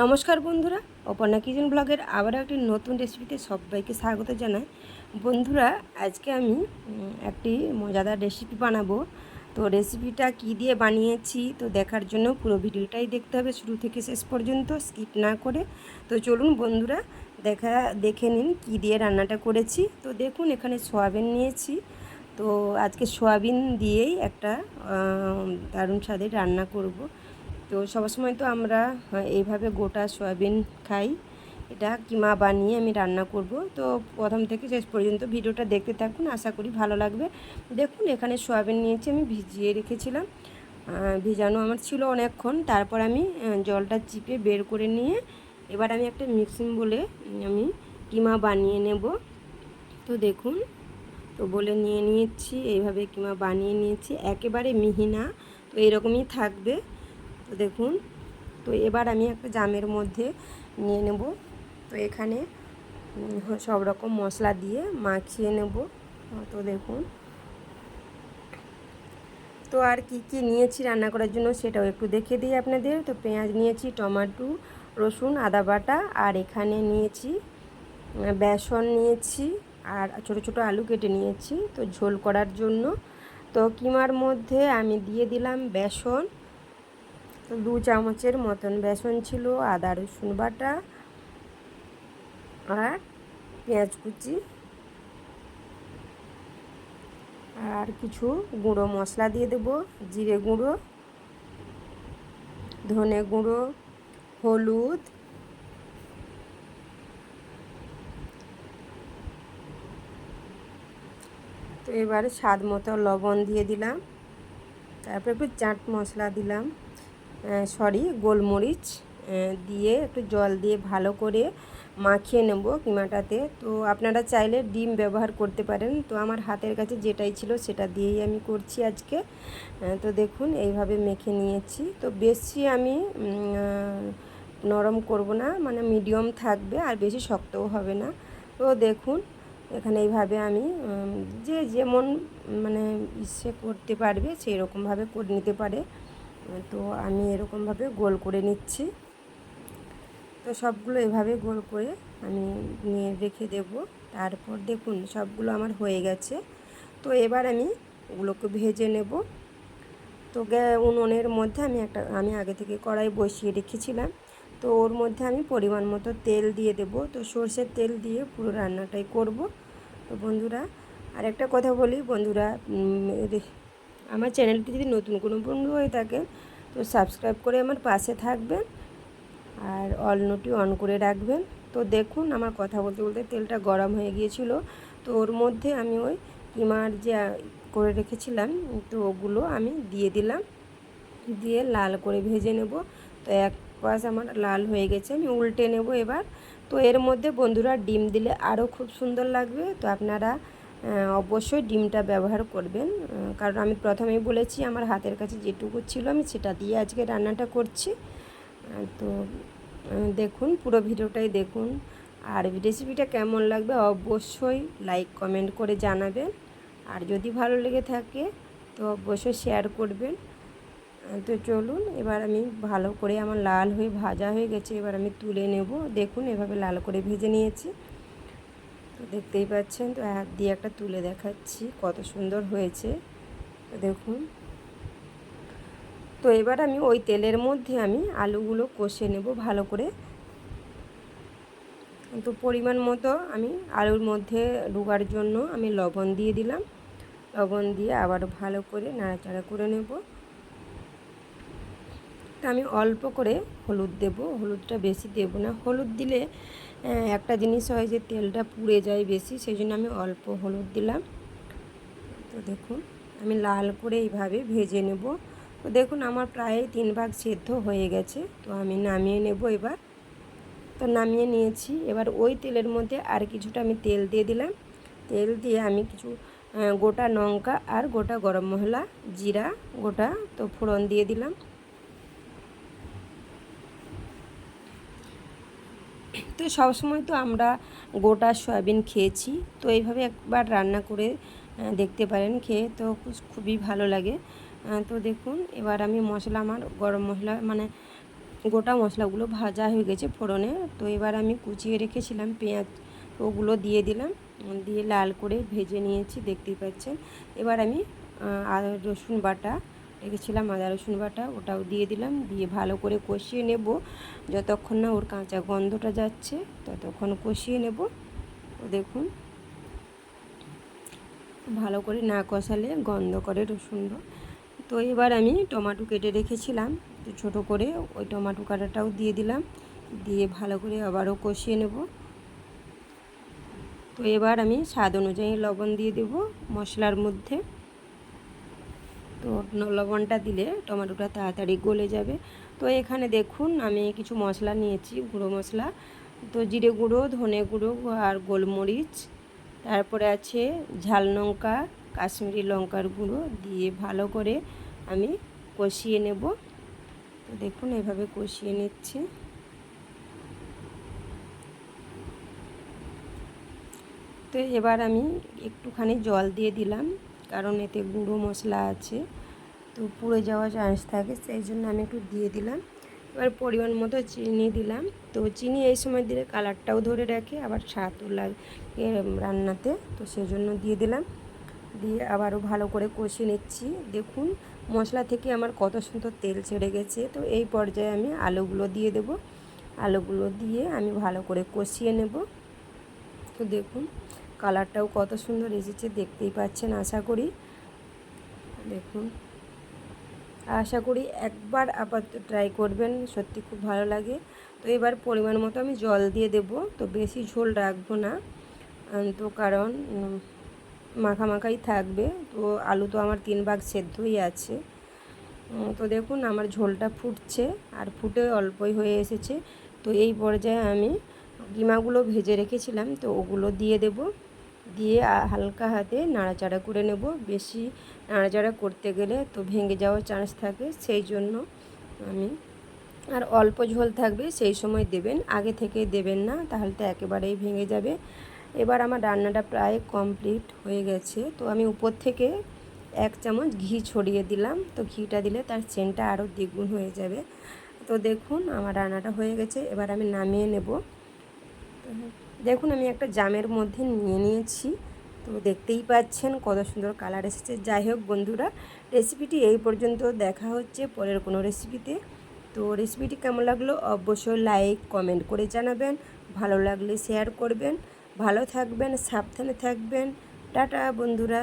নমস্কার বন্ধুরা, অপর্ণা কিচেন ব্লগের আবার একটি নতুন রেসিপিতে সবাইকে স্বাগত জানাই। বন্ধুরা, আজকে আমি একটি মজাদার রেসিপি বানাবো। তো রেসিপিটা কি দিয়ে বানিয়েছি, তো দেখার জন্য পুরো ভিডিওটাই দেখতে হবে শুরু থেকে শেষ পর্যন্ত স্কিপ না করে। তো চলুন বন্ধুরা, দেখা, দেখে নিন কি দিয়ে রান্নাটা করেছি। তো দেখুন, এখানে সোয়াবিন নিয়েছি। তো আজকে সোয়াবিন দিয়েই একটা দারুণ স্বাদের রান্না করব। তো সবসময় তো আমরা এইভাবে গোটা সয়াবিন খাই। এটা কিমা বানিয়ে আমি রান্না করব। তো প্রথম থেকে শেষ পর্যন্ত ভিডিওটা দেখতে থাকুন, আশা করি ভালো লাগবে। দেখুন, এখানে সয়াবিন নিয়েছি আমি ভিজিয়ে রেখেছিলাম। ভিজানো আমার ছিল অনেকক্ষণ। তারপর আমি জলটা চিপে বের করে নিয়ে এবার আমি একটা মিক্সিং বলে আমি কিমা বানিয়ে নেব। তো দেখুন, তো বলে নিয়ে নিয়েছি, এইভাবে কিমা বানিয়ে নিয়েছি। একেবারে মিহি না, তো এরকমই থাকবে। তো দেখুন। তো এবার আমি একটা জামের মধ্যে নিয়ে নেব। তো এখানে সব রকম মশলা দিয়ে মাখিয়ে নেব। তো দেখুন। তো আর কি কি নিয়েছি রান্না করার জন্য সেটাও একটু দেখে দিই আপনাদের। তো পেঁয়াজ নিয়েছি, টমেটো, রসুন, আদা বাটা, আর এখানে নিয়েছি বেসন নিয়েছি, আর ছোট ছোট আলু কেটে নিয়েছি। তো ঝোল করার জন্য। তো কিমার মধ্যে আমি দিয়ে দিলাম বেসন। দু চামচের মতন বেসন ছিল, আদা, রসুন বাটা আর পেঁয়াজ কুচি আর কিছু গুঁড়ো মশলা দিয়ে দেব, জিরে গুঁড়ো, ধনে গুঁড়ো, হলুদ তো এবারে স্বাদ মতো লবণ দিয়ে দিলাম, তারপর একটু চাট মশলা দিলাম। সরি গোলমরিচ দিয়ে একটু জল দিয়ে ভালো করে মাখিয়ে নেব কিমাটাতে। তো আপনারা চাইলে ডিম ব্যবহার করতে পারেন। তো আমার হাতের কাছে যেটাই ছিল সেটা দিয়েই আমি করছি আজকে। তো দেখুন, এইভাবে মেখে নিয়েছি। তো বেশি আমি নরম করব না মানে মিডিয়াম থাকবে, আর বেশি শক্তও হবে না। তো দেখুন, এখানে এইভাবে আমি যে যেমন মানে ইচ্ছে করতে পারবে সেই রকমভাবে করে নিতে পারে। তো আমি এরকমভাবে গোল করে নিচ্ছি। তো সবগুলো এভাবে গোল করে আমি নিয়ে রেখে দেব। তারপর দেখুন, সবগুলো আমার হয়ে গেছে। তো এবার আমি ওগুলোকে ভেজে নেব। তো উনুনের মধ্যে আমি একটা, আমি আগে থেকে কড়াই বসিয়ে রেখেছিলাম। তো ওর মধ্যে আমি পরিমাণ মতো তেল দিয়ে দেব। তো সর্ষের তেল দিয়ে পুরো রান্নাটাই করব। তো বন্ধুরা আর একটা কথা বলি। বন্ধুরা আমার চ্যানেলটি যদি নতুন কোনো বন্ধু হয়ে থাকেন, তো সাবস্ক্রাইব করে আমার পাশে থাকবেন আর অল নোটি অন করে রাখবেন। তো দেখুন, আমার কথা বলতে বলতে তেলটা গরম হয়ে গিয়েছিল। তো ওর মধ্যে আমি ওই কিমার যে করে রেখেছিলাম, তো ওগুলো আমি দিয়ে দিলাম। দিয়ে লাল করে ভেজে নেব। তো এক পাশ আমার লাল হয়ে গেছে, আমি উল্টে নেব এবার। তো এর মধ্যে বন্ধুরা ডিম দিলে আরও খুব সুন্দর লাগবে। তো আপনারা অবশ্যই ডিমটা ব্যবহার করবেন। কারণ আমি প্রথমেই বলেছি, আমার হাতের কাছে যেটুকু ছিল আমি সেটা দিয়ে আজকে রান্নাটা করছি। তো দেখুন, পুরো ভিডিওটাই দেখুন। আর রেসিপিটা কেমন লাগবে অবশ্যই লাইক কমেন্ট করে জানাবেন। আর যদি ভালো লেগে থাকে, তো অবশ্যই শেয়ার করবেন। তো চলুন, এবার আমি ভালো করে আমার লাল হয়ে ভাজা হয়ে গেছে, এবার আমি তুলে নেব। দেখুন, এভাবে লাল করে ভেজে নিয়েছি। তো দেখতেই পাচ্ছেন, তো হাত দিয়ে একটা তুলে দেখাচ্ছি কত সুন্দর হয়েছে। তো দেখুন। তো এবার আমি ওই তেলের মধ্যে আমি আলুগুলো কষে নেব ভালো করে। তো পরিমাণ মতো আমি আলুর মধ্যে ঢোকার জন্য আমি লবণ দিয়ে দিলাম। লবণ দিয়ে আবার ভালো করে নাড়াচাড়া করে নেব। তো আমি অল্প করে হলুদ দেব, হলুদটা বেশি দেব না। হলুদ দিলে একটা জিনিস হয় যে তেলটা পুড়ে যায় বেশি, সেই জন্য আমি অল্প হলুদ দিলাম। তো দেখুন, আমি লাল করে এইভাবে ভেজে নেব। তো দেখুন, আমার প্রায় তিন ভাগ সেদ্ধ হয়ে গেছে, তো আমি নামিয়ে নেব এবার। তো নামিয়ে নিয়েছি। এবার ওই তেলের মধ্যে আর কিছুটা আমি তেল দিয়ে দিলাম। তেল দিয়ে আমি কিছু গোটা লঙ্কা আর গোটা গরম মশলা, জিরা, গোটা তো ফোড়ন দিয়ে দিলাম। তো সবসময় তো আমরা গোটা সয়াবিন খেয়েছি। তো এইভাবে একবার রান্না করে দেখতে পারেন, খেয়ে তো খুবই ভালো লাগে। তো দেখুন, এবার আমি মশলা, আমার গরম মশলা মানে গোটা মশলাগুলো ভাজা হয়ে গেছে ফোড়নে। তো এবার আমি কুচিয়ে রেখেছিলাম পেঁয়াজ ওগুলো দিয়ে দিলাম। দিয়ে লাল করে ভেজে নিয়েছি, দেখতেই পাচ্ছেন। এবার আমি আদা রসুন বাটা রেখেছিলাম আদা, রসুন বাটা, ওটাও দিয়ে দিলাম। দিয়ে ভালো করে কষিয়ে নেব। যতক্ষণ না ওর কাঁচা গন্ধটা যাচ্ছে, ততক্ষণ কষিয়ে নেব। দেখুন, ভালো করে না কষালে গন্ধ করে রসুনটা তো এবার আমি টমাটো কেটে রেখেছিলাম তো ছোটো করে ওই টমাটো কাটাটাও দিয়ে দিলাম। দিয়ে ভালো করে আবারও কষিয়ে নেব। তো এবার আমি স্বাদ অনুযায়ী লবণ দিয়ে দেব মশলার মধ্যে। তো লবণটা দিলে টমেটোটা তাড়াতাড়ি গলে যাবে। তো এখানে দেখুন আমি কিছু মশলা নিয়েছি, গুঁড়ো মশলা। তো জিরে গুঁড়ো, ধনে গুঁড়ো আর গোলমরিচ। তারপরে আছে ঝাল লঙ্কা, কাশ্মীরি লঙ্কার গুঁড়ো দিয়ে ভালো করে আমি কষিয়ে নেব। তো দেখুন এভাবে কষিয়ে নিচ্ছি। তো এবার আমি একটুখানি জল দিয়ে দিলাম। কারণ এতে গুঁড়ো মশলা আছে, তো পুড়ে যাওয়ার চান্স থাকে, সেই জন্য আমি একটু দিয়ে দিলাম। এবার পরিমাণ মতো চিনি দিলাম, তো চিনি এই সময় দিলে কালারটাও ধরে রাখে, আবার স্বাদও লাগে রান্নাতে, তো সেই জন্য দিয়ে দিলাম। দিয়ে আবারও ভালো করে কষিয়ে নিচ্ছি, দেখুন মশলা থেকে আমার কত সুন্দর তেল ছেড়ে গেছে, তো এই পর্যায়ে আমি আলুগুলো দিয়ে দেব। আলুগুলো দিয়ে আমি ভালো করে কষিয়ে নেব, তো দেখুন কালারটাও কত সুন্দর এসেছে, দেখতেই পাচ্ছেন, আশা করি। দেখুন। আশা করি একবার আপাতত ট্রাই করবেন, সত্যি খুব ভালো লাগে। তো এবার পরিমাণ মতো আমি জল দিয়ে দেব, তো বেশি ঝোল রাখব না। তো কারণ মাখা মাখাই থাকবে, তো আলু তো আমার তিন ভাগ সেদ্ধই আছে। তো দেখুন আমার ঝোলটা ফুটছে, আর ফুটে অল্পই হয়ে এসেছে। তো এই পর্যায়ে আমি গিমাগুলো ভেজে রেখেছিলাম, তো ওগুলো দিয়ে দেব। দিয়ে হালকা হাতে নাড়াচাড়া করে নেব। বেশি নাড়াচাড়া করতে গেলে তো ভেঙে যাওয়ার চান্স থাকে, সেই জন্য আমি আর অল্প ঝোল থাকবে সেই সময় দেবেন। আগে থেকে দেবেন না, তাহলে তো একেবারেই ভেঙে যাবে। এবার আমার রান্নাটা প্রায় কমপ্লিট হয়ে গেছে। তো আমি উপর থেকে এক চামচ ঘি ছড়িয়ে দিলাম। তো ঘিটা দিলে তার চেনটা আরও দ্বিগুণ হয়ে যাবে। তো দেখুন, আমার রান্নাটা হয়ে গেছে। এবার আমি নামিয়ে নেব। দেখুন, আমি একটা জামের মধ্যে নিয়ে নিয়েছি। তো দেখতেই পাচ্ছেন কত সুন্দর কালার এসেছে। যাই হোক বন্ধুরা রেসিপিটি এই পর্যন্ত দেখা হচ্ছে পরের কোনো রেসিপিতে তো রেসিপিটি কেমন লাগল অবশ্যই লাইক কমেন্ট করে জানাবেন। ভালো লাগলে শেয়ার করবেন। ভালো থাকবেন, সাবধানে থাকবেন। টাটা বন্ধুরা।